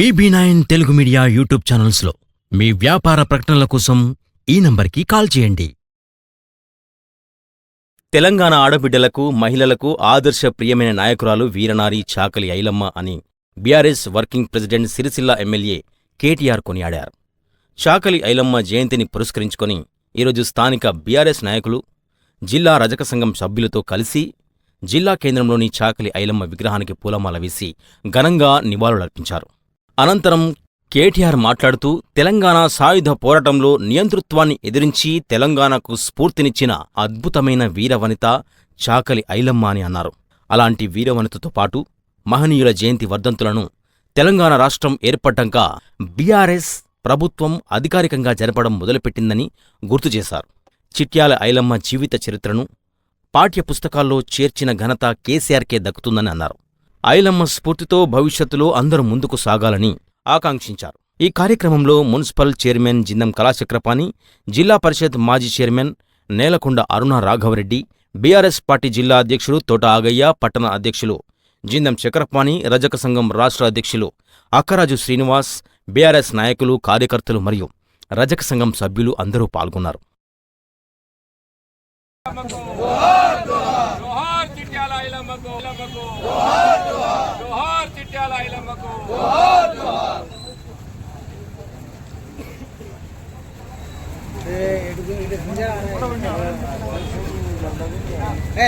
BB nine Telugu media YouTube ఛానల్స్లో మీ వ్యాపార ప్రకటనల కోసం ఈ నంబర్కి కాల్ చేయండి. తెలంగాణ ఆడబిడ్డలకు మహిళలకు ఆదర్శప్రియమైన నాయకురాలు వీరనారి చాకలి ఐలమ్మ అని BRS working president Sircilla MLA KTR కొనియాడారు. చాకలి ఐలమ్మ జయంతిని పురస్కరించుకొని ఈరోజు స్థానిక బీఆర్ఎస్ నాయకులు జిల్లా రజక సంఘం సభ్యులతో కలిసి జిల్లా కేంద్రంలోని చాకలి ఐలమ్మ విగ్రహానికి పూలమాల వేసి ఘనంగా నివాళులర్పించారు. అనంతరం కేటీఆర్ మాట్లాడుతూ తెలంగాణ సాయుధ పోరాటంలో నియంతృత్వాన్ని ఎదిరించి తెలంగాణకు స్ఫూర్తినిచ్చిన అద్భుతమైన వీరవనిత చాకలి ఐలమ్మ అని అన్నారు. అలాంటి వీరవనితతో పాటు మహనీయుల జయంతి వర్ధంతులను తెలంగాణ రాష్ట్రం ఏర్పడ్డాక బీఆర్ఎస్ ప్రభుత్వం అధికారికంగా జరపడం మొదలుపెట్టిందని గుర్తు చేశారు. చిట్యాల ఐలమ్మ జీవిత చరిత్రను పాఠ్యపుస్తకాల్లో చేర్చిన ఘనత కేసీఆర్కే దక్కుతుందని అన్నారు. ఐలమ్మ స్ఫూర్తితో భవిష్యత్తులో అందరూ ముందుకు సాగాలని ఆకాంక్షించారు. ఈ కార్యక్రమంలో మున్సిపల్ చైర్మన్ జిందం కళాచక్రపాణి జిల్లా పరిషత్ మాజీ chairman Nelakonda Aruna Raghavareddy BRS party జిల్లా అధ్యక్షులు తోట ఆగయ్య పట్టణ అధ్యక్షులు జిందం చక్రపాణి రజక సంఘం రాష్ట్ర అధ్యక్షులు అక్కరాజు శ్రీనివాస్ బీఆర్ఎస్ నాయకులు కార్యకర్తలు మరియు రజక సంఘం సభ్యులు అందరూ పాల్గొన్నారు. జోహార్ జోహార్ చిట్యాల ఐలమ్మకు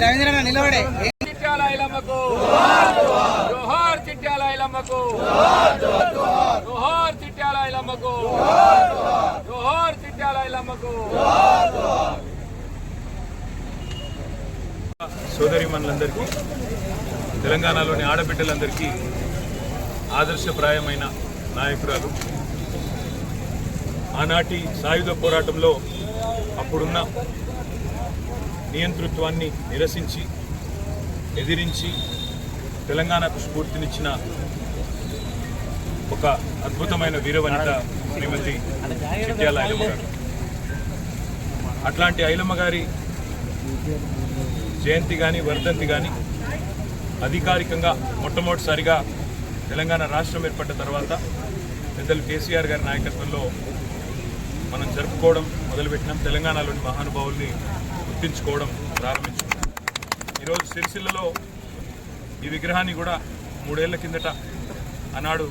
రవీంద్ర నిలబడే. చిట్యాల ఐలమ్మకు జోహార్ చిట్యాల ఐలమ్మకు జోహార్ చిట్యాల ఐలమ్మకు జోహార్ చిట్యాల ఐలమ్మకు సోదరిమణులందరికీ తెలంగాణలోని ఆడబిడ్డలందరికీ ఆదర్శప్రాయమైన నాయకురాలు. ఆనాటి సాయుధ పోరాటంలో అప్పుడున్న నియంతృత్వాన్ని నిరసించి ఎదిరించి తెలంగాణకు స్ఫూర్తినిచ్చిన ఒక అద్భుతమైన వీరవనిత శ్రీమతి చిట్యాల ఐలమ్మ గారు. అట్లాంటి ఐలమ్మ గారి జయంతి కానీ వర్ధంతి కానీ అధికారికంగా మొట్టమొదటిసారిగా తెలంగాణ రాష్ట్రం ఏర్పడ్డ తర్వాత పెద్దలు కేసీఆర్ గారి నాయకత్వంలో మనం జరుపుకోవడం మొదలుపెట్టినాం. తెలంగాణలోని మహానుభావుల్ని గుర్తించుకోవడం ప్రారంభించుకున్నాం. ఈరోజు సిరిసిల్లలో ఈ విగ్రహాన్ని కూడా మూడేళ్ళ కిందట ఆనాడు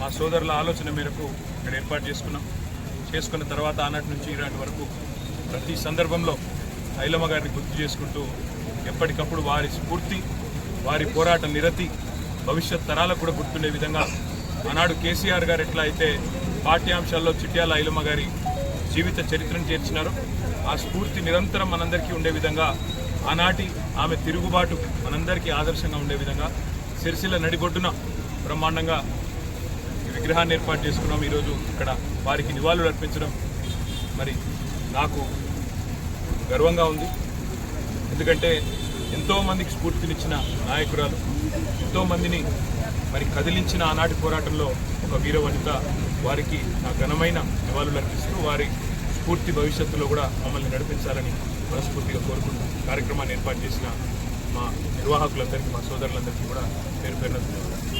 మా సోదరుల ఆలోచన మేరకు ఇక్కడ ఏర్పాటు చేసుకున్నాం. చేసుకున్న తర్వాత ఆనాటి నుంచి ఈనాటి వరకు ప్రతి సందర్భంలో ఐలమ్మ గారిని గుర్తు చేసుకుంటూ ఎప్పటికప్పుడు వారి స్ఫూర్తి వారి పోరాట నిరతి భవిష్యత్ తరాలకు కూడా గుర్తుండే విధంగా ఆనాడు కేసీఆర్ గారు ఎట్లా అయితే పాఠ్యాంశాల్లో చిట్యాల ఐలమ్మ గారి జీవిత చరిత్రను చేర్చినారో ఆ స్ఫూర్తి నిరంతరం మనందరికీ ఉండే విధంగా ఆనాటి ఆమె తిరుగుబాటు మనందరికీ ఆదర్శంగా ఉండే విధంగా సిరిసిల్ల నడిబొడ్డున బ్రహ్మాండంగా విగ్రహాన్ని ఏర్పాటు చేసుకున్నాం. ఈరోజు ఇక్కడ వారికి నివాళులు అర్పించడం మరి నాకు గర్వంగా ఉంది. ఎందుకంటే ఎంతోమందికి స్ఫూర్తినిచ్చిన నాయకురాలు ఎంతోమందిని మరి కదిలించిన ఆనాటి పోరాటంలో ఒక వీరవనిత వారికి నా ఘనమైన నివాళులు అర్పిస్తూ వారి స్ఫూర్తి భవిష్యత్తులో కూడా మమ్మల్ని నడిపించాలని మనస్ఫూర్తిగా కోరుకుంటూ కార్యక్రమాన్ని ఏర్పాటు చేసిన మా నిర్వాహకులందరికీ మా సోదరులందరికీ కూడా పేరు పేరున ధన్యవాదాలు.